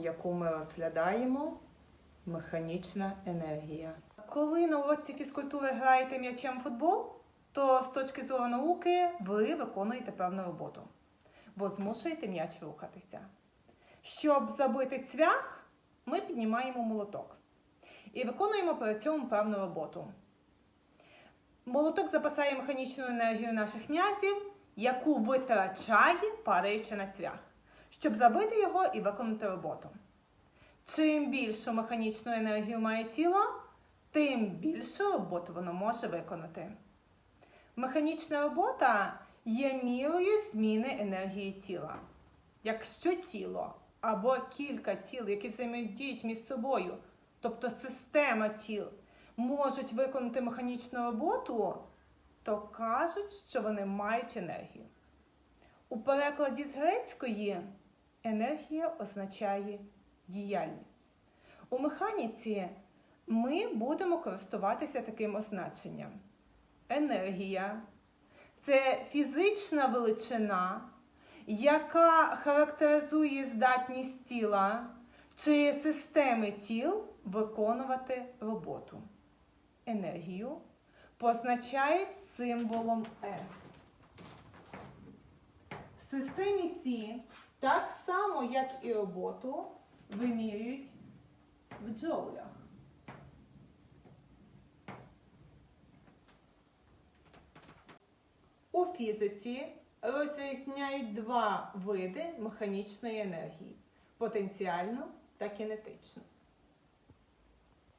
яку ми розглядаємо, механічна енергія. Коли на уроці фізкультури граєте м'ячем футбол, то з точки зору науки ви виконуєте певну роботу, бо змушуєте м'яч рухатися. Щоб забити цвях, ми піднімаємо молоток і виконуємо при цьому певну роботу. Молоток запасає механічну енергію наших м'язів, яку витрачає, падаючи на цвях, щоб забити його і виконати роботу. Чим більшу механічну енергію має тіло, тим більшу роботу воно може виконати. Механічна робота є мірою зміни енергії тіла. Якщо тіло або кілька тіл, які взаємодіють між собою, тобто система тіл, можуть виконати механічну роботу, то кажуть, що вони мають енергію. У перекладі з грецької енергія означає діяльність. У механіці ми будемо користуватися таким означенням. Енергія це фізична величина, яка характеризує здатність тіла чи системи тіл виконувати роботу. Енергію позначають символом Е. В Сі так само, як і роботу, вимірюють в джоулях. У фізиці розрізняють два види механічної енергії потенціальну та кінетичну.